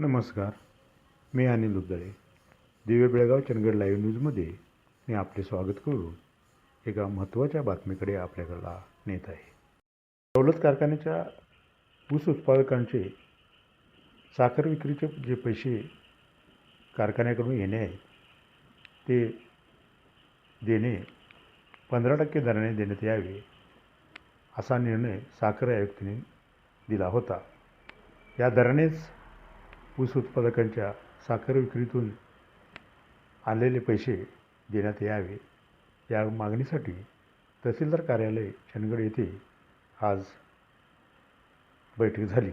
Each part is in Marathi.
नमस्कार. मी अनिल उदळे. दिव्य बेळगाव चंदगड लाईव्ह न्यूजमध्ये मी आपले स्वागत करून एका महत्त्वाच्या बातमीकडे आपल्याकडला नेत आहे. दौलत कारखान्याच्या ऊस उत्पादकांचे साखर विक्रीचे जे पैसे कारखान्याकडून येणे आहेत ते देणे पंधरा टक्के दराने देण्यात यावे असा निर्णय साखर आयुक्तीने दिला होता. या दरानेच ऊस उत्पादकांच्या साखर विक्रीतून आलेले पैसे देण्यात यावे या मागणीसाठी तहसीलदार कार्यालय चंदगड येथे आज बैठक झाली.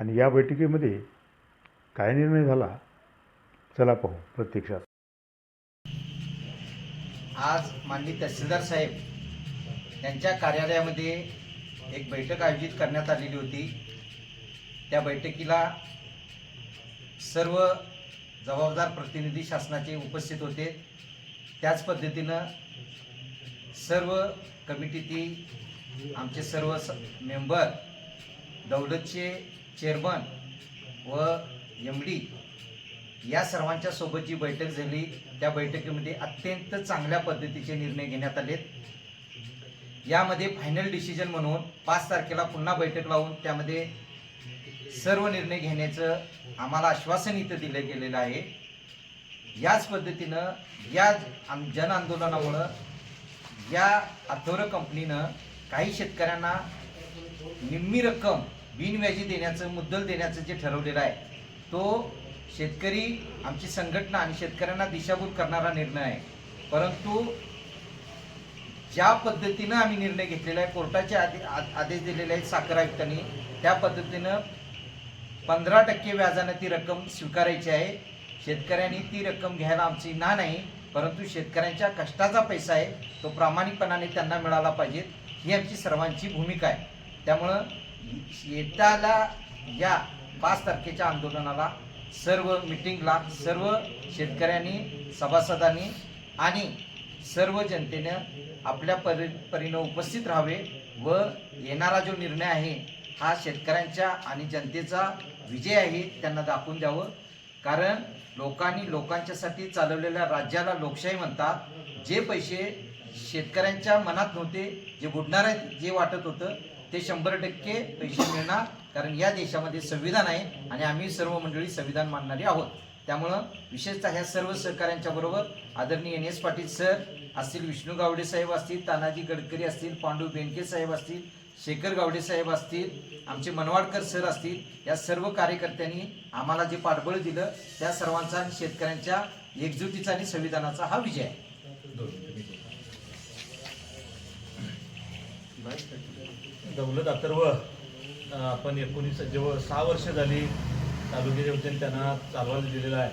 आणि या बैठकीमध्ये काय निर्णय झाला? चला पाहू प्रत्यक्षात. आज माननीय तहसीलदार साहेब यांच्या कार्यालयामध्ये एक बैठक आयोजित करण्यात आलेली होती. त्या बैठकीला सर्व जबाबदार प्रतिनिधी शासनाचे उपस्थित होते. त्याच पद्धतीनं सर्व कमिटीतील आमचे सर्व स मेंबर दौलतचे चेअरमन व एम डी या सर्वांच्या सोबत जी बैठक झाली त्या बैठकीमध्ये अत्यंत चांगल्या पद्धतीचे निर्णय घेण्यात आलेत. यामध्ये फायनल डिसिजन म्हणून पाच तारखेला पुन्हा बैठक लावून त्यामध्ये सर्व निर्णय घेण्याचं आम्हाला आश्वासन इथं दिलं गेलेलं आहे. याच पद्धतीनं या आम- जन आंदोलनामुळं या अथोर कंपनीनं काही शेतकऱ्यांना निम्मी रक्कम बिनव्याजी देण्याचं मुद्दल देण्याचं जे ठरवलेलं आहे तो शेतकरी आमची संघटना आणि शेतकऱ्यांना दिशाभूत करणारा निर्णय आहे. परंतु ज्या पद्धतीनं आम्ही निर्णय घेतलेला आहे कोर्टाचे आदे आ- आदेश दिलेले आहेत साखर आयुक्तांनी त्या पद्धतीनं पंधरा टक्के व्याजानं ती रक्कम स्वीकारायची आहे. शेतकऱ्यांनी ती रक्कम घ्यायला आमची ना नाही परंतु शेतकऱ्यांच्या कष्टाचा पैसा आहे तो प्रामाणिकपणाने त्यांना मिळाला पाहिजे. ही आमची सर्वांची भूमिका आहे. त्यामुळं येत्याला या पाच तारखेच्या आंदोलनाला सर्व मिटिंगला सर्व शेतकऱ्यांनी सभासदांनी आणि सर्व जनतेनं आपल्या परी परीनं उपस्थित राहावे व येणारा जो निर्णय आहे हा शेतकऱ्यांच्या आणि जनतेचा विजय आहे त्यांना दाखवून द्यावं. कारण लोकांनी लोकांच्यासाठी चालवलेल्या राज्याला लोकशाही म्हणतात. जे पैसे शेतकऱ्यांच्या मनात नव्हते जे बुडणार आहेत जे वाटत होतं ते शंभर टक्के पैसे मिळणार. कारण या देशामध्ये संविधान आहे आणि आम्ही सर्व मंडळी संविधान मानणारी आहोत. त्यामुळं विशेषतः ह्या सर्व सहकाऱ्यांच्या बरोबर आदरणीय एन एस पाटील सर असतील विष्णू गावडे साहेब असतील तानाजी गडकरी असतील पांडू बेनके साहेब असतील शेखर गावडे साहेब असतील आमचे मनवाडकर सर असतील या सर्व कार्यकर्त्यांनी आम्हाला जे पाठबळ दिलं त्या सर्वांचा आणि शेतकऱ्यांच्या एकजुटीचा आणि संविधानाचा हा विजय आहे. दौलत अथर्व आपण एकोणीस जेव्हा सहा वर्ष झाली तालुक्याच्या वतीने त्यांना चालवायला दिलेला आहे.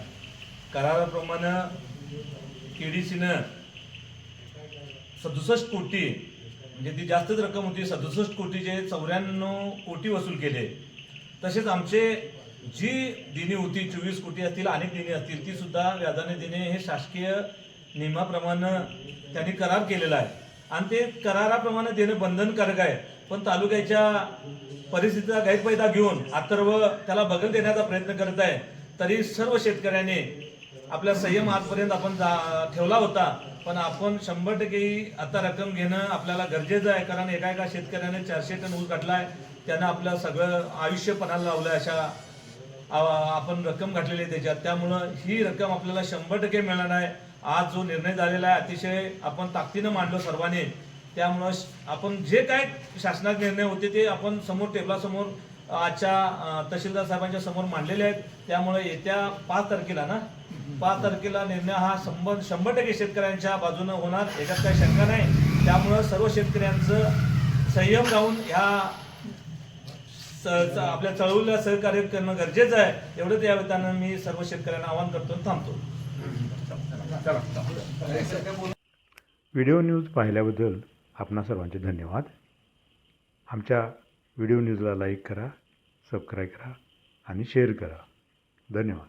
कराराप्रमाणे के डी सीनं सदुसष्ट कोटी म्हणजे ती जास्तच रक्कम होती. सदुसष्ट कोटीचे चौऱ्याण्णव कोटी वसूल केले तसेच आमचे जी देणी होती चोवीस कोटी असतील अनेक देणी असतील ती सुद्धा व्याजाने देणे हे शासकीय नियमाप्रमाणे त्यांनी करार केलेला आहे. आणि ते कराराप्रमाणे देणं बंधनकारक आहे. पण तालुक्याच्या परिस्थितीचा गैरफायदा घेऊन अथर्व त्याला बगल देण्याचा प्रयत्न करत आहे. तरी सर्व शेतकऱ्याने आपला संयम आजपर्यंत आपण जा- ठेवला होता पण आपण शंभर टक्के ही आता रक्कम घेणं आपल्याला गरजेचं आहे कारण एका एका शेतकऱ्याने चारशे टन ऊस आहे त्यानं आपलं सगळं आयुष्य पणाला लावलं अशा आपण रक्कम घातलेली आहे त्याच्यात. त्यामुळं ही रक्कम आपल्याला शंभर टक्के मिळणार आहे. आज जो निर्णय झालेला आहे अतिशय आपण ताकदीनं मांडलो सर्वांनी. त्यामुळं श- आपण जे काय शासनाचे निर्णय होते ते आपण समोर टेबलासमोर आजच्या तहसीलदार साहेबांच्या समोर मांडलेले आहेत. त्यामुळे येत्या पाच तारखेला ना पाच तारखेला निर्णय हा शंभर शंभर टक्के शेतकऱ्यांच्या बाजूनं होणार. याच्यात काही शंका नाही. त्यामुळं सर्व शेतकऱ्यांचं संयम राहून ह्या आपल्या चळवळीला सहकार्य करणं गरजेचं आहे. एवढंच या वेतानं मी सर्व शेतकऱ्यांना आवाहन करतो थांबतो. व्हिडिओ न्यूज पाहिल्याबद्दल आपणा सर्वांचे धन्यवाद. आमच्या व्हिडिओ न्यूजला लाईक करा सबस्क्राईब करा आणि शेअर करा. धन्यवाद.